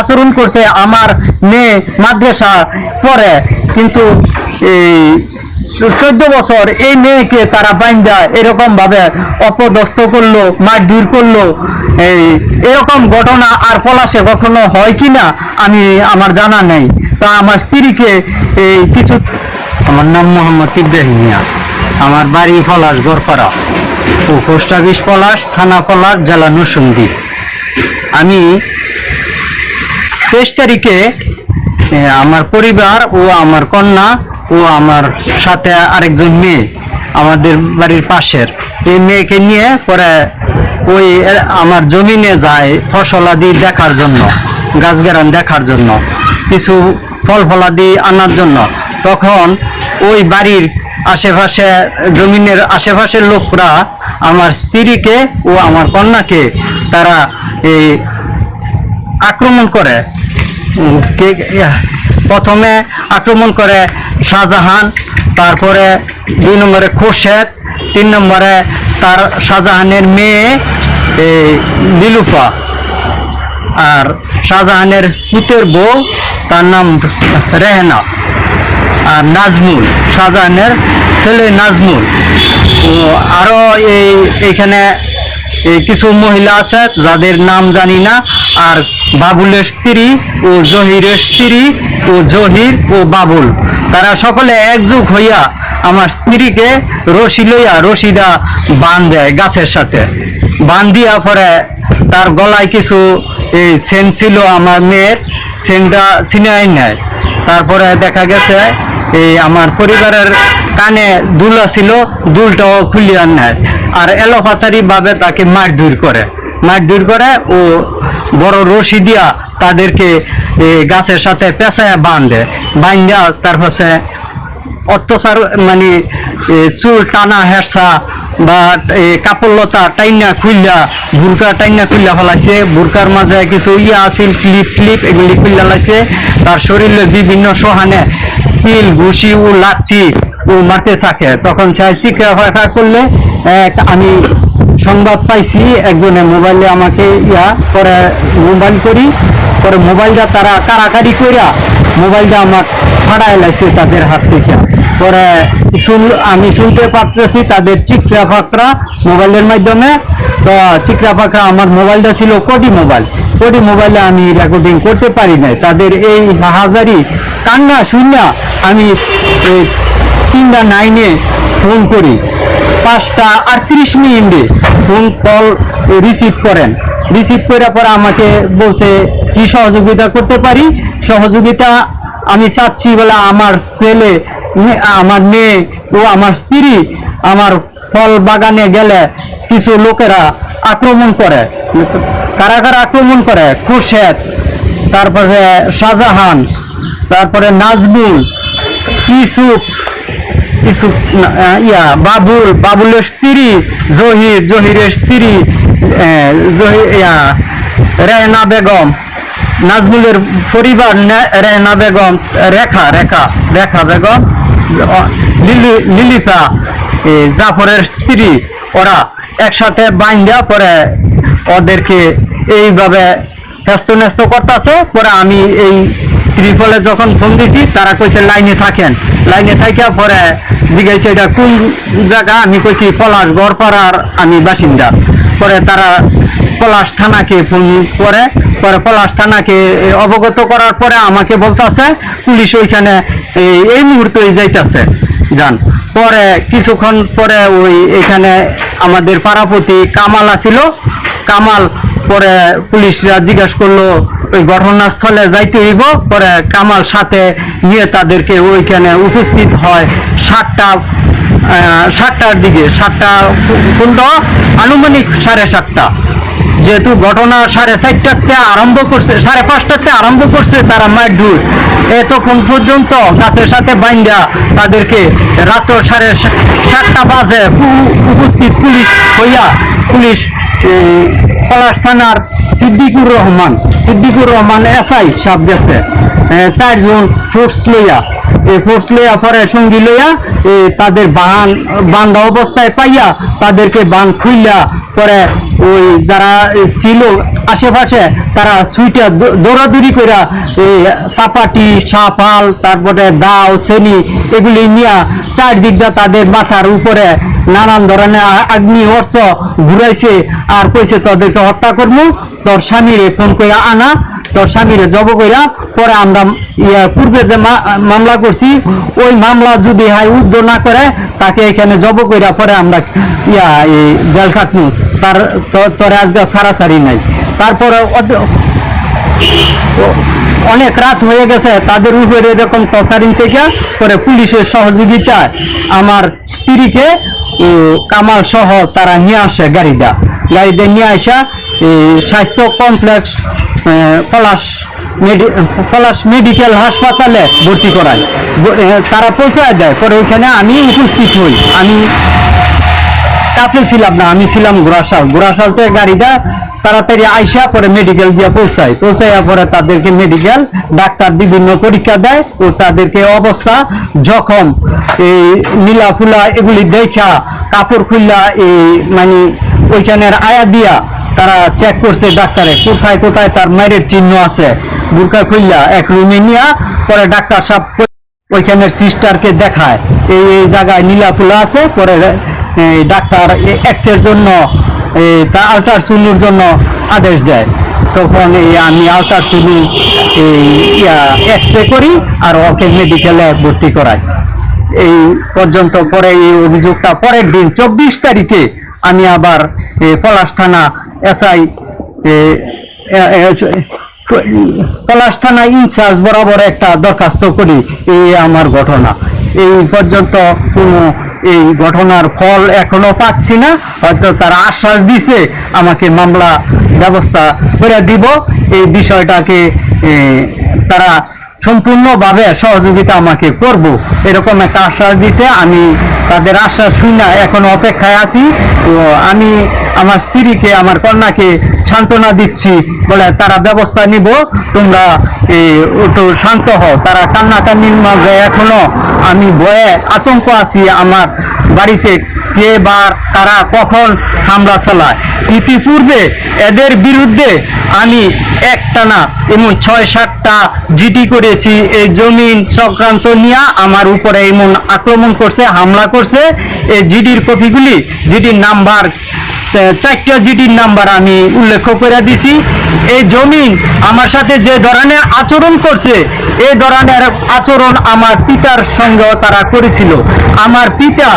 আচরণ করছে আমার মেয়ে মাদ্রাসা পড়ে। কিন্তু এই চোদ্দ বছর এই মেয়েকে তারা বাইন্দা এরকম ভাবে অপদস্থ করল, মারধর করল। এই এরকম ঘটনা আর পলাশে কখনো হয় কিনা, আমি, আমার জানা নেই। তা আমার স্ত্রীকে এই কিছু আমার নাম মোহাম্মদ ইব্রাহিম মিয়া। আমার বাড়ি পলাশ গড়পাড়া পোস্ট অফিস পলাশ, থানা পলাশ, জেলা নরসিংদী। আমি তেইশ তারিখে আমার পরিবার ও আমার কন্যা ও আমার সাথে আরেকজন মেয়ে আমাদের বাড়ির পাশের। এই মেয়েকে নিয়ে পরে ওই আমার জমিনে যায় ফসলাদি দেখার জন্য, গাছ গারান দেখার জন্য, কিছু ফল ফলাদি আনার জন্য। তখন ওই বাড়ির আশেপাশে, জমিনের আশেপাশের লোকরা আমার স্ত্রীকে ও আমার কন্যাকে তারা এই আক্রমণ করে। প্রথমে আক্রমণ করে শাহজাহান, তারপরে দুই নম্বরে খোরশেদ, তিন নম্বরে তার শাহজাহানের মেয়ে নীলুফা। আর শাহজাহানের পুতের বউ, তার নাম রেহেনা। আর নাজমুল, শাহজাহানের ছেলে নাজমুল। আরও এই, এখানে কিছু মহিলা আছে, যাদের নাম জানি না। আর বাবুলের স্ত্রী ও জহিরের স্ত্রী ও জহির ও বাবুল। তারা সকলে একযুগ হইয়া আমার স্ত্রীকে রশি লইয়া রশিদা বান দেয় গাছের সাথে। বান দিয়া পরে তার গলায় কিছু এই সেন ছিল আমার মেয়ের, সেনটা ছিনাই নেয়। তারপরে দেখা গেছে এই আমার পরিবারের কানে দুল ছিল, দুলটাও খুলিয়া নেয়। আর এলোপাতারি ভাবে তাকে মারধর করে। মারধর করে ও বড় রশি দিয়া তাদেরকে গাছের সাথে পেঁচায় বাঁধে। তার পাশে অত্যাচার মানে চুল টানা হেরসা বা এ, কাপড় লতা টাইনা খুললা বুরকা টাইনা খুললা ফেলাইছে। বুরকার মাঝে কিছু ইয়া আছিল ক্লিপ ক্লিপ এগুলি খুললা লাইছে। তার শরীরে বিভিন্ন সহানে পিল ঘুষি ও লাঠি ও মারতে থাকে। তখন সে চিকা করলে আমি সংবাদ পাইছি, একজনে মোবাইলে আমাকে ইয়া পরে মোবাইল করি, পরে মোবাইলটা তারা কারাকারি করিয়া মোবাইলটা আমার ফাড়ায় লাইছে তাদের হাত থেকে। পরে শুন, আমি শুনতে পারতেছি তাদের চিকরা ফাকরা মোবাইলের মাধ্যমে। তো চিকরা ফাকরা আমার মোবাইলটা ছিল কোটি মোবাইল। কোটি মোবাইলে আমি রেকর্ডিং করতে পারি নাই। তাদের এই হাজারি কান্না শুননা আমি তিনটা নাইনে ফোন করি। পাঁচটা আটত্রিশ মিনিটে ফোন কল রিসিভ করেন। রিসিভ করার পর আমাকে বলছে, কি সহযোগিতা করতে পারি? সহযোগিতা আমি চাচ্ছি বলে আমার ছেলে আমার মেয়ে ও আমার স্ত্রী আমার ফল বাগানে গেলে কিছু লোকেরা আক্রমণ করে। কারা কারা আক্রমণ করে? খুরশেদ, তারপরে শাহজাহান, তারপরে নাজমুল ইসুফ ইসুফ ইয়া, বাবুল, বাবুলের স্ত্রী, জহির, জহিরের স্ত্রী ইয়া, রেহনা বেগম, নাজমুলের পরিবার নে- রেহনা বেগম, রেখা রেখা রেখা বেগম লিলি লিলিফা জাফরের স্ত্রী, ওরা একসাথে বাইন্দা পরে ওদেরকে এইভাবে ব্যস্ত ন্যস্ত করতেছে, পরে আমি এই ত্রিফলে যখন ফোন দিছি, তারা কইছে লাইনে থাকেন। লাইনে থাকিয়া পরে জিজ্ঞাসা এটা কোন জায়গা? আমি কইছি পলাশ গড়পাড়ার আমি বাসিন্দা। পরে তারা পলাশ থানাকে ফোন করে। পরে পলাশ থানাকে অবগত করার পরে আমাকে বলতাছে, পুলিশ ওইখানে এই মুহূর্তেই যাইতাছে। যান। পরে কিছুক্ষণ পরে ওই এখানে আমাদের পাড়াপতি কামাল আছিল কামাল পরে পুলিশরা জিজ্ঞাসা করল ওই ঘটনাস্থলে যাইতে হইব, পরে কামাল সাথে নিয়ে তাদেরকে ওইখানে উপস্থিত হয় সাতটা সাতটার দিকে, সাতটা কোনটা আনুমানিক সাড়ে সাতটা। যেহেতু ঘটনা সাড়ে চারটাতে আরম্ভ করছে, সাড়ে পাঁচটাতে আরম্ভ করছে তারা মায়ের দূর এতক্ষণ পর্যন্ত গাছের সাথে বাইন্দা তাদেরকে রাত সাড়ে সাতটা বাজে উপস্থিত পুলিশ হইয়া, পুলিশ পলাশ থানার সিদ্দিকুর রহমান সিদ্দিকুর রহমান এসআই সাপ গেছে। চারজন ফোর্স লইয়া এই ফোর্স লইয়া পরে সঙ্গী লইয়া তাদের বান, বান্ধা অবস্থায় পাইয়া তাদেরকে বান খুইলা পরে ওই যারা ছিল আশেপাশে তারা সুইটা দৌড়াদৌড়ি করে চাপাটি সাপাল তারপরে দাও শ্রেণি এগুলি নিয়ে চারদিক দিয়ে তাদের মাথার উপরে নানান ধরনের আগ্নি অস্ত্র ঘুরাইছে আর কইছে, তোদেরকে হত্যা করব তোর স্বামীরে ফোন করে আনা। তোর স্বামীরে জব কইরা পরে আমরা ইয়া, পূর্বে যে মামলা করছি, ওই মামলা যদি হাই উদ্যোগ না করে, তাকে এখানে জব কইরা পরে আমরা ইয়া জেল খাটমু। তার তোর আজকে সারাসারি নাই। তারপরে অনেক রাত হয়ে গেছে, তাদের উপরে এরকম টর্চারিং থেকে পরে পুলিশের সহযোগিতায় আমার স্ত্রীকে কামাল সহ তারা নিয়ে আসে গাড়িটা। গাড়িতে নিয়ে আসা স্বাস্থ্য কমপ্লেক্স পলাশ পলাশ মেডিকেল হাসপাতালে ভর্তি করায়। তারা পৌঁছায় দেয়, পরে ওইখানে আমি উপস্থিত হই। আমি কাছে ছিলাম না, আমি ছিলাম ঘোড়াশাল থেকে গাড়িটা তাড়াতাড়ি আইসা পরে মেডিকেল গিয়ে পৌঁছায়। পৌঁছাইয়া পরে তাদেরকে মেডিকেল ডাক্তার বিভিন্ন পরীক্ষা দেয় ও তাদেরকে অবস্থা জখম, এই নীলা ফুলা এগুলি দেখা, কাপড় খুললা এই মানে ওইখানের আয়া দিয়া তারা চেক করছে ডাক্তারে, কোথায় কোথায় তার মায়ের চিহ্ন আছে। বুরকা খুললা এক রুমে নিয়া পরে ডাক্তার সাহেব ওইখানের সিস্টারকে দেখায়। এই এই জায়গায় নীলা ফুলা আছে, পরে ডাক্তার এক্সের জন্য এই তা আলট্রাসুনুর জন্য আদেশ দেয়। তখন এই আমি আলট্রাসুনু এই, ইয়া এক্স রে করি আর ওকে মেডিকেলে ভর্তি করাই। এই পর্যন্ত পরে এই অভিযোগটা পরের দিন, চব্বিশ তারিখে আমি আবার এই পলাশ থানা এসআই পলাশ থানা ইনচার্জ বরাবর একটা দরখাস্ত করি। এই আমার ঘটনা। এই পর্যন্ত কোনো এই ঘটনার ফল এখনও পাচ্ছি না। হয়তো তারা আশ্বাস দিছে, আমাকে মামলা ব্যবস্থা করে দিব। এই বিষয়টাকে তারা সম্পূর্ণভাবে সহযোগিতা আমাকে করব। এরকম একটা আশ্বাস দিছে। আমি তাদের আশ্বাস শুনে এখন অপেক্ষায় আছি। তো আমি আমার স্ত্রীকে, আমার কন্যাকে সান্ত্বনা দিচ্ছি। বলে, তারা ব্যবস্থা নিব। তোমরা একটু শান্ত হও। তারা কান্নাকান্নির মাঝে এখনও আমি ভয়ে আতঙ্ক আছি। আমার বাড়িতে কে বা কারা কখন হামলা চালায়। ইতিপূর্বে এদের বিরুদ্ধে আমি একটানা এমন ছয় সাতটা জিটি করেছি। এই জমিন সংক্রান্ত নিয়ে আমার উপরে এমন আক্রমণ করছে, হামলা করছে। এই জিডির কপিগুলি, জিডির নাম্বার চারটা জিডির নাম্বার আমি উল্লেখ করে দিছি। এই জমি আমার সাথে যে ধরনের আচরণ করছে, এই ধরনের আচরণ আমার পিতার সঙ্গেও তারা করেছিল। আমার পিতা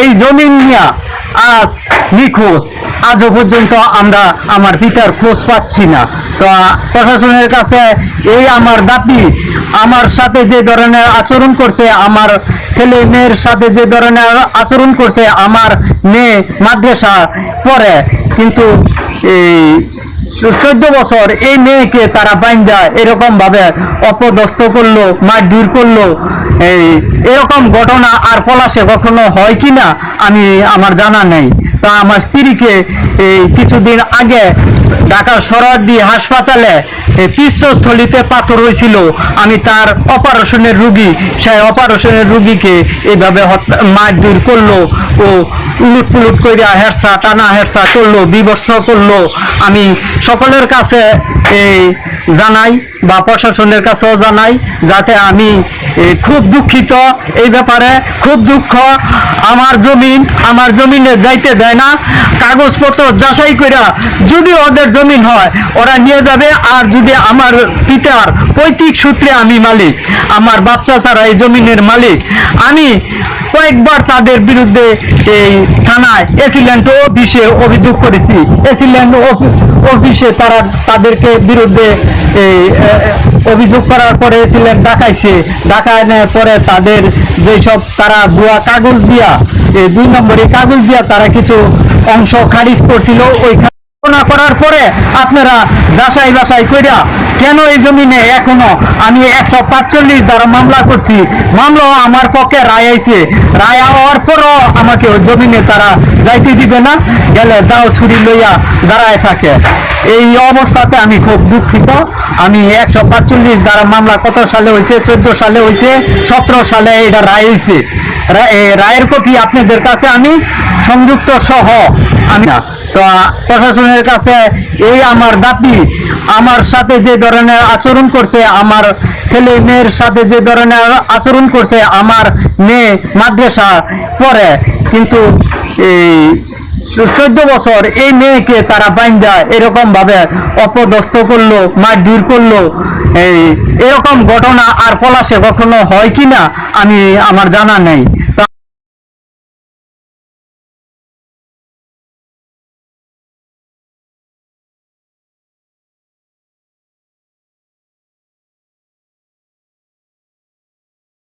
এই জমি নিয়ে আজ নিখোঁজ। আজও পর্যন্ত আমরা আমার পিতার খোঁজ পাচ্ছি না। তো প্রশাসনের কাছে এই আমার দাবি, আমার সাথে যে ধরনের আচরণ করছে, আমার ছেলে মেয়ের সাথে যে ধরনের আচরণ করছে, আমার মেয়ে মাদ্রাসা পরে কিন্তু এই চোদ্দ বছর এই মেয়েকে তারা বাইন্দা এরকম ভাবে অপদস্থ করল, মারধর করল। এই এরকম ঘটনা আর পলাশে কখনো হয় কি না আমি, আমার জানা নেই। তা আমার স্ত্রীকে এই কিছুদিন আগে ঢাকার দিয়ে হাসপাতালে পিস্তস্থলিতে পাথর হয়েছিল। আমি তার অপারেশনের রুগী, সেই অপারেশনের রুগীকে এইভাবে মারধর করল ও উলুট পুলুট করিয়া হেরসা, টানা হেরসা করল বিবর্ষ করল। আমি সকলের কাছে জানাই বা প্রশাসনের কাছেও জানাই যাতে আমি খুব দুঃখিত এই ব্যাপারে। খুব দুঃখ, আমার জমিন, আমার জমিনে যাইতে দেয় না। কাগজপত্র যাচাই কইরা যদি ওদের জমিন হয়, ওরা নিয়ে যাবে। আর যদি আমার পিতার পৈতৃক সূত্রে আমি মালিক, আমার বাচ্চা ছাড়া এই জমিনের মালিক, আমি কয়েকবার তাদের বিরুদ্ধে এই থানায় এসিল্যান্ড অফিসে অভিযোগ করেছি। এসিল্যান্ড অফিসে তারা তাদেরকে বিরুদ্ধে এই অভিযোগ করার পরে সিলেট ডাকাইছে। ডাকায় নেওয়ার পরে তাদের যেসব তারা ভুয়া কাগজ দিয়া দুই নম্বরে কাগজ দিয়া তারা কিছু অংশ খারিজ করছিল ওই ঘোষণা করার পরে আপনারা যাচাই বাছাই কইরা কেন এই জমিনে এখনও আমি একশো পাঁচচল্লিশ দ্বারা মামলা করছি? মামলা আমার পক্ষে রায় আইছে। রায় হওয়ার পরও আমাকে ওই জমিনে তারা যাইতে দিবে না, গেলে দাও ছুরি লইয়া দাঁড়ায় থাকে। এই অবস্থাতে আমি খুব দুঃখিত। আমি একশো পাঁচচল্লিশ দ্বারা মামলা কত সালে হয়েছে চোদ্দ সালে হয়েছে সতেরো সালে এটা রায় হয়েছে রায়ের কপি আপনাদের কাছে আমি, সংযুক্ত সহ আমি না তো প্রশাসনের কাছে এই আমার দাবি, আমার সাথে যে ধরনের আচরণ করছে, আমার ছেলে মেয়ের সাথে যে ধরনের আচরণ করছে, আমার মেয়ে মাদ্রাসা পড়ে। কিন্তু এই চোদ্দ বছর এই মেয়েকে তারা বাইন্দা এরকম ভাবে অপদস্থ করল, মারধর করল। এই এরকম ঘটনা আর পলাশে কখনো হয় কিনা, আমি, আমার জানা নেই।